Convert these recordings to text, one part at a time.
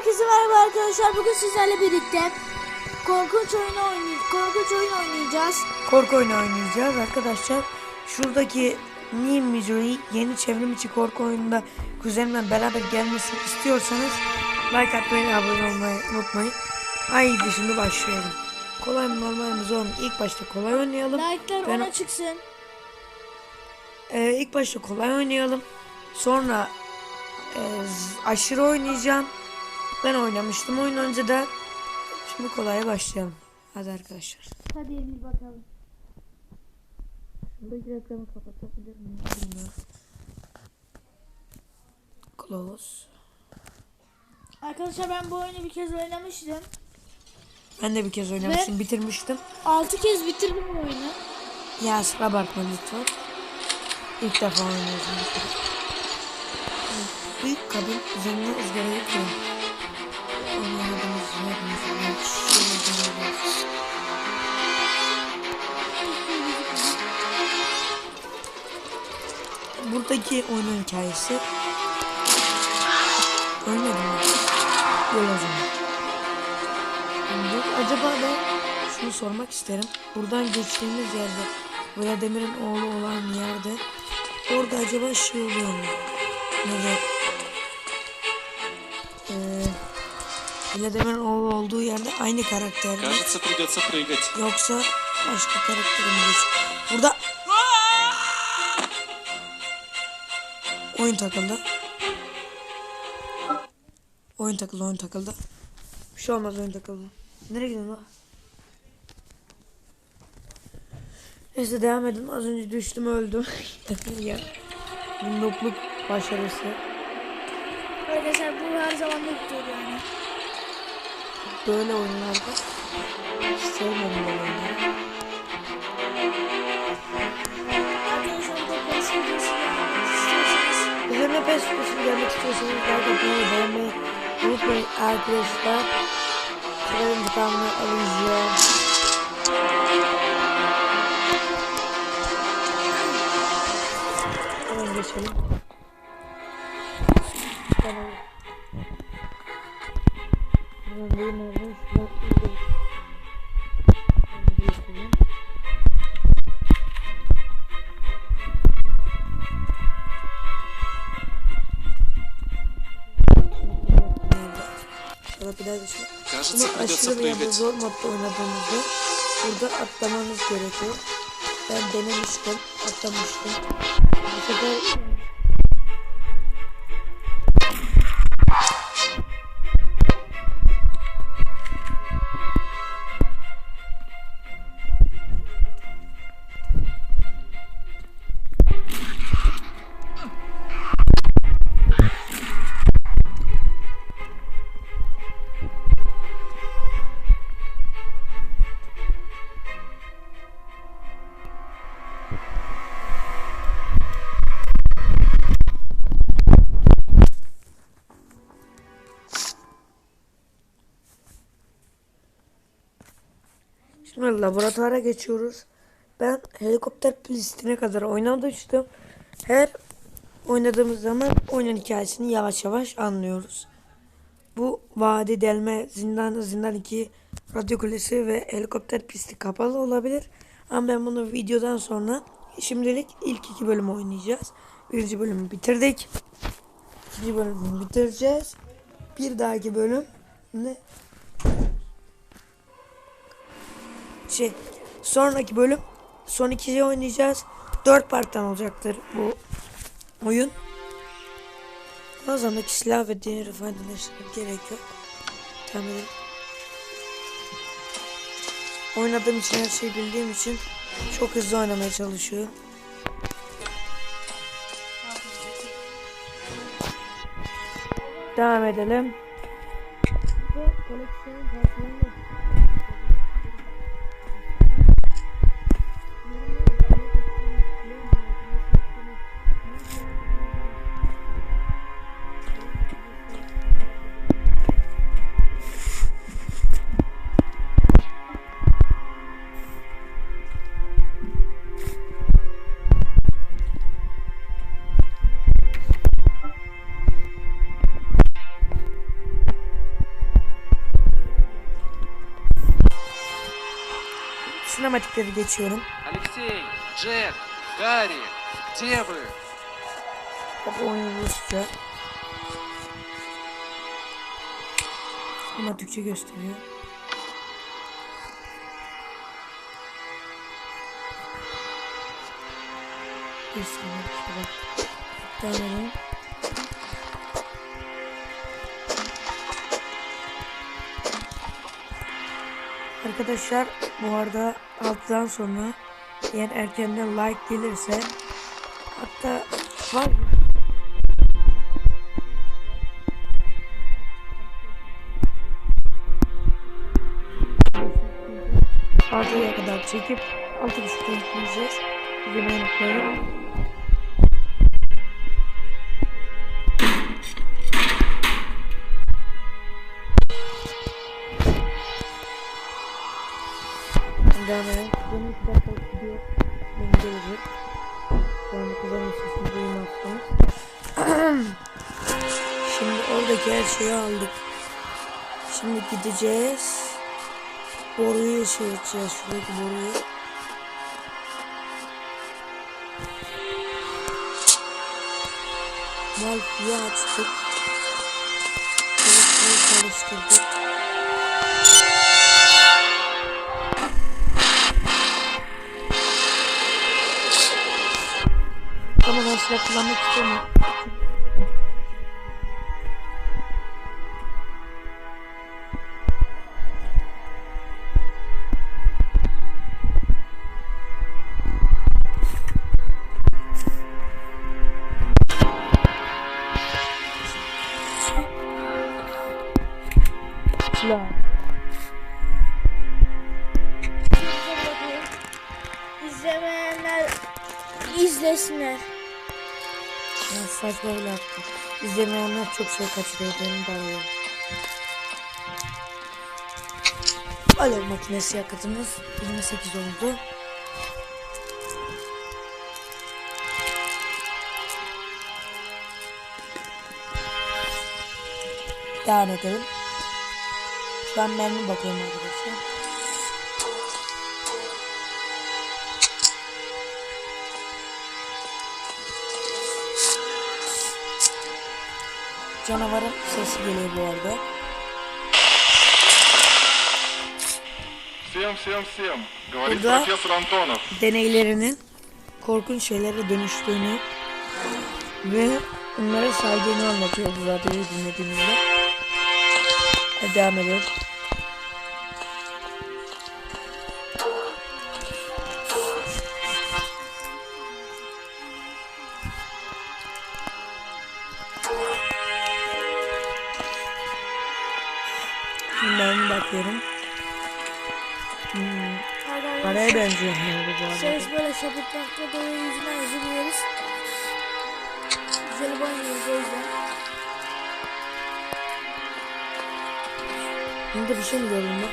Herkese merhaba arkadaşlar. Bugün sizlerle birlikte korkunç oyunu oynayacağız. Korkunç oyun oynayacağız. Korku oyunu oynayacağız arkadaşlar. Şuradaki New Missouri yeni çevrim içi korku oyununda kuzenimle beraber gelmesini istiyorsanız like atmayı ve abone olmayı unutmayın. Haydi şimdi başlayalım. Kolay mı normal mi zor mu? İlk başta kolay oynayalım. Like'lar Ben- ona çıksın. Ee, ilk başta kolay oynayalım. Sonra e, aşırı oynayacağım. Ben oynamıştım oyun önceden. Şimdi kolaya başlayalım. Hadi arkadaşlar. Hadi bir bakalım. Şuradaki reklamı kapatabilir miyim? Bilmiyorum. Close. Arkadaşlar ben bu oyunu bir kez oynamıştım. Ben de bir kez oynamıştım, bitirmiştim. 6 kez bitirdim bu oyunu. Ya sıra abartma lütfen. İlk defa oynuyorsun. Bir kadın üzerine ızgara yapıyor. Buradaki oyunun hikayesi Ölmedim mi? Öl o zaman. Şimdi acaba ben şunu sormak isterim. Buradan geçtiğimiz yerde Vladimir'in oğlu olan yerde orada acaba şey oluyor mu? Nedir? Ee, Vladimir'in oğlu olduğu yerde aynı karakter mi? Кажется, придется прыгать. Yoksa başka karaktere mi geçiyor? Burada oyun takıldı. Oyun takıldı, oyun takıldı. Bir şey olmaz oyun takıldı. Nereye gidiyorsun lan? Neyse devam edin. Az önce düştüm öldüm. ya. Bu nokluk başarısı. Arkadaşlar bu her zaman yoktur yani. Böyle oyunlarda sevmiyorum böyle oyunları. Pes videosu gelmek istiyorsanız like atmayı, beğenmeyi unutmayın arkadaşlar. Sıranın intikamını alacağım. Hemen geçelim. Tamam. Ama aşırı veya zor modda oynadığımızda burada atlamamız gerekiyor. Ben denemiştim, atlamıştım. Bu sefer Şimdi laboratuvara geçiyoruz. Ben helikopter pistine kadar oynamıştım. Her oynadığımız zaman oyunun hikayesini yavaş yavaş anlıyoruz. Bu vadi delme zindan zindan 2 radyo kulesi ve helikopter pisti kapalı olabilir. Ama ben bunu videodan sonra şimdilik ilk iki bölümü oynayacağız. Birinci bölümü bitirdik. İkinci bölümü bitireceğiz. Bir dahaki bölüm ne? Şey sonraki bölüm son ikiyi oynayacağız. Dört parttan olacaktır bu oyun. O zaman silah ve diğer faydalaştırmak gerek yok. Tamam. Oynadığım için her şeyi bildiğim için çok hızlı oynamaya çalışıyorum. Devam edelim. Koleksiyon parçalarını sinematikleri geçiyorum. Алексей, Джек, Гарри, где вы? Bak oyun Rusça. Ama Türkçe gösteriyor. Bir saniye işte bak. Devam edelim. Arkadaşlar bu arada alttan sonra eğer erkenden like gelirse hatta var altıya kadar çekip altı buçukta yükleyeceğiz. İzlemeyi unutmayın. Şimdi oradaki her şeyi aldık. Şimdi gideceğiz. Boruyu şey edeceğiz. Şuradaki boruyu. Valve'yi açtık. Çalışmayı çalıştırdık. Ama ben silah kullanmak istemiyorum. Saçma bile yaptım. İzlemeyenler çok şey kaçırıyor benim de arıyorum. Alev makinesi yakıtımız 28 oldu. Devam edelim. Şu an mermi bakıyorum arkadaşlar. Canavarın sesi geliyor bu arada. Всем, всем, всем! Говорит Да. профессор Антонов. deneylerinin korkunç şeylere dönüştüğünü ve onlara saydığını anlatıyor bu radyoyu dinlediğimizde. Hadi devam edelim. Ben bakıyorum. Hmm, paraya benziyor yani bu arada. Ses böyle şapırtmakta dolayı yüzünden dileriz. Jelibon yiyoruz o yüzden. Bunda bir şey mi gördün lan?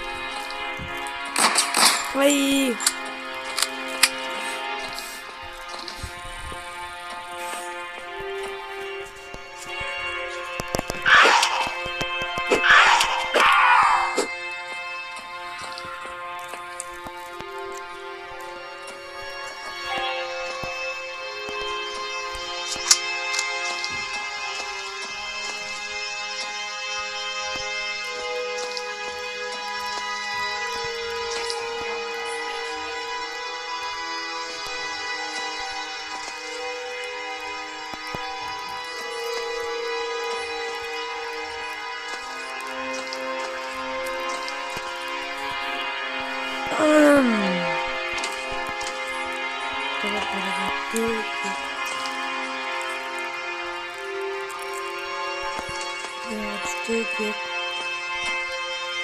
Ay. Açtık yok.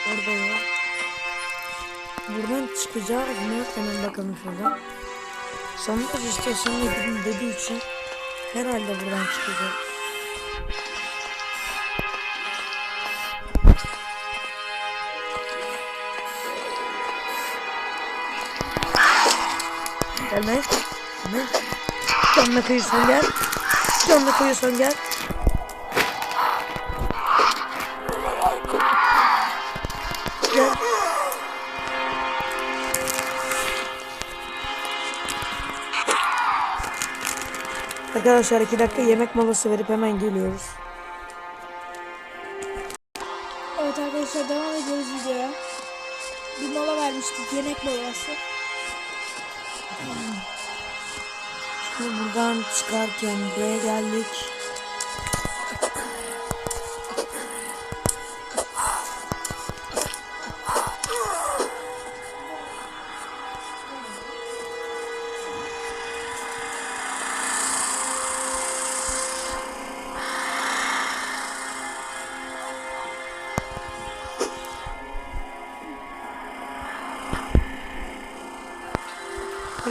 Orada yok. Buradan çıkacağız mı? Hemen bakalım şuradan. Sondaj istasyonuna gidin dediği için herhalde buradan çıkacağız. Gel lan. Gel. Canına koyuyorsan gel. Canına koyuyorsan gel. Gel. Arkadaşlar iki dakika yemek molası verip hemen geliyoruz. Evet arkadaşlar devam ediyoruz videoya. Bir mola vermiştik yemek molası. Şimdi buradan çıkarken buraya geldik.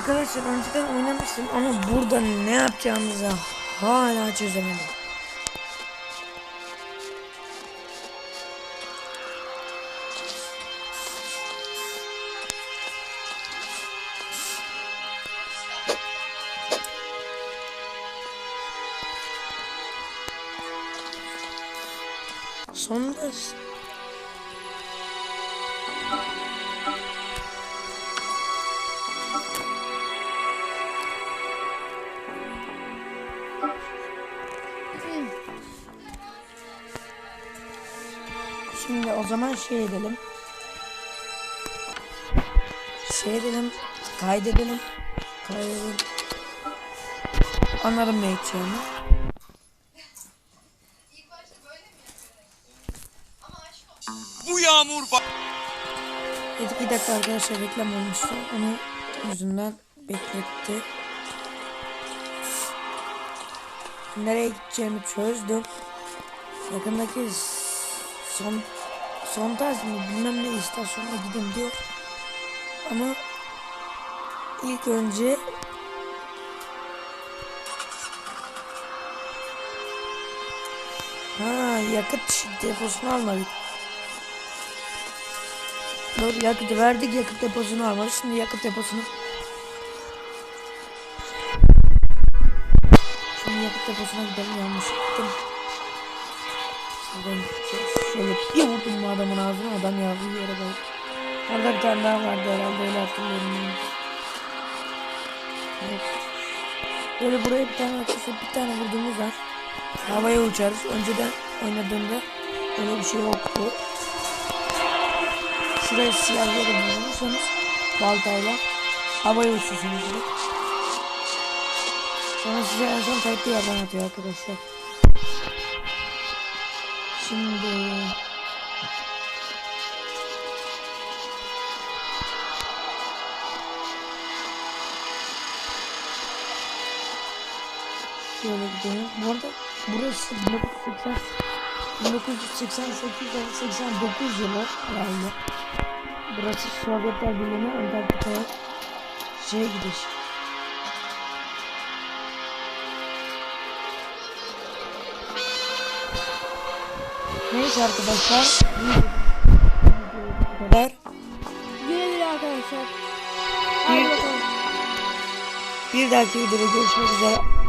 Arkadaşlar önceden oynamıştım ama burada ne yapacağımızı hala çözemedim. Sonunda zaman şey edelim. Şey edelim. Kaydedelim. Kaydedelim. Anlarım ne içeceğimi. Bu yağmur ba- Evet bir dakika arkadaşlar reklam olmuştu. Onu yüzünden bekletti. Nereye gideceğimi çözdüm. Yakındaki son son tarz mı bilmem ne istasyonuna gidin diyor. Ama ilk önce Ha yakıt deposunu almadık. Doğru yakıtı verdik yakıt deposunu almadık. Şimdi yakıt deposunu Şimdi yakıt deposuna gidelim yanlış gittim. Şuradan gideceğiz. Şöyle bir vurdum mu adamın ağzına adam yazdığı yere bak. Orada bir tane daha vardı herhalde öyle hatırlıyorum. Evet. Böyle buraya bir tane arkadaşlar bir tane vurduğumuz var. Havaya uçarız. Önceden oynadığımda öyle bir şey yoktu. Şuraya siyah yere vurursanız baltayla havaya uçuyorsunuz. Sonra size en son tek bir yerden atıyor arkadaşlar. Şimdi Şöyle gidelim. Bu arada burası 1980 1988 ya da 89 yılı herhalde. Burası Sovyetler Birliği'ne Antarktika'ya şeye gidiş. Neyse arkadaşlar. Bu kadar. Güle arkadaşlar. Bir-. Bir dahaki videoda görüşmek üzere.